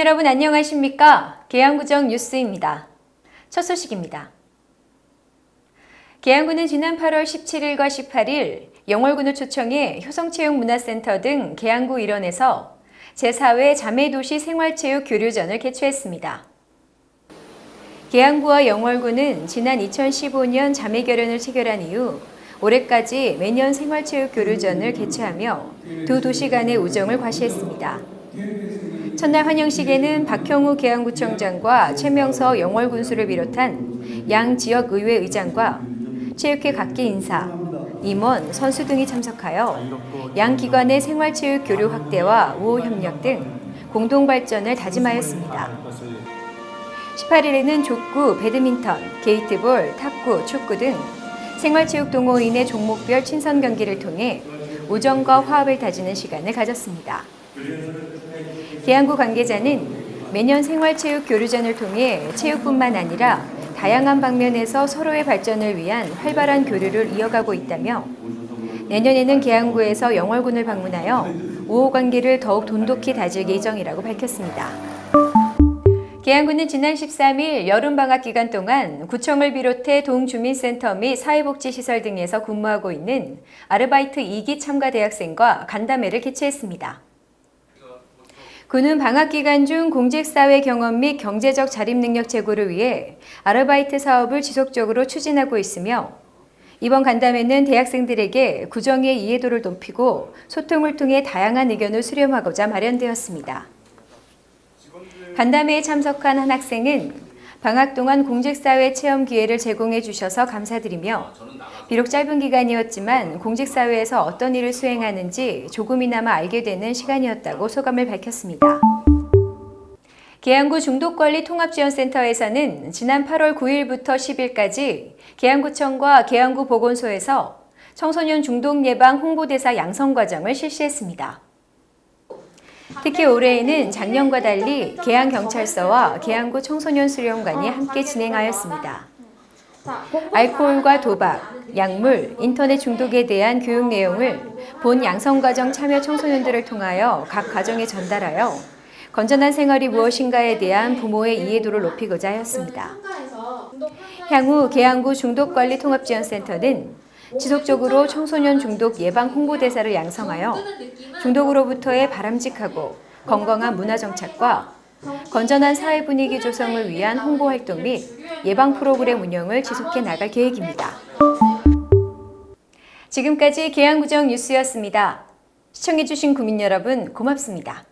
여러분 안녕하십니까? 계양구정 뉴스입니다. 첫 소식입니다. 계양구는 지난 8월 17일과 18일 영월군을 초청해 효성체육문화센터 등 계양구 일원에서 제4회 자매도시 생활체육 교류전을 개최했습니다. 계양구와 영월군은 지난 2015년 자매결연을 체결한 이후 올해까지 매년 생활체육 교류전을 개최하며 두 도시 간의 우정을 과시했습니다. 첫날 환영식에는 박형우 계양구청장과 최명서 영월군수를 비롯한 양 지역 의회 의장과 체육회 각기 인사, 임원, 선수 등이 참석하여 양 기관의 생활체육 교류 확대와 우호 협력 등 공동 발전을 다짐하였습니다. 18일에는 족구, 배드민턴, 게이트볼, 탁구, 축구 등 생활체육 동호인의 종목별 친선 경기를 통해 우정과 화합을 다지는 시간을 가졌습니다. 계양구 관계자는 매년 생활체육 교류전을 통해 체육뿐만 아니라 다양한 방면에서 서로의 발전을 위한 활발한 교류를 이어가고 있다며 내년에는 계양구에서 영월군을 방문하여 우호 관계를 더욱 돈독히 다질 예정이라고 밝혔습니다. 계양구는 지난 13일 여름방학 기간 동안 구청을 비롯해 동주민센터 및 사회복지시설 등에서 근무하고 있는 아르바이트 2기 참가 대학생과 간담회를 개최했습니다. 군은 방학 기간 중 공직사회 경험 및 경제적 자립 능력 제고를 위해 아르바이트 사업을 지속적으로 추진하고 있으며 이번 간담회는 대학생들에게 구정의 이해도를 높이고 소통을 통해 다양한 의견을 수렴하고자 마련되었습니다. 간담회에 참석한 한 학생은 방학 동안 공직사회 체험 기회를 제공해 주셔서 감사드리며 비록 짧은 기간이었지만 공직사회에서 어떤 일을 수행하는지 조금이나마 알게 되는 시간이었다고 소감을 밝혔습니다. 계양구 중독관리 통합지원센터에서는 지난 8월 9일부터 10일까지 계양구청과 계양구 보건소에서 청소년 중독 예방 홍보대사 양성 과정을 실시했습니다. 특히 올해에는 작년과 달리 계양경찰서와 계양구 청소년 수련관이 함께 진행하였습니다. 알코올과 도박, 약물, 인터넷 중독에 대한 교육 내용을 본 양성과정 참여 청소년들을 통하여 각 가정에 전달하여 건전한 생활이 무엇인가에 대한 부모의 이해도를 높이고자 하였습니다. 향후 계양구 중독관리 통합지원센터는 지속적으로 청소년 중독 예방 홍보대사를 양성하여 중독으로부터의 바람직하고 건강한 문화 정착과 건전한 사회 분위기 조성을 위한 홍보 활동 및 예방 프로그램 운영을 지속해 나갈 계획입니다. 지금까지 계양구정 뉴스였습니다. 시청해주신 국민 여러분 고맙습니다.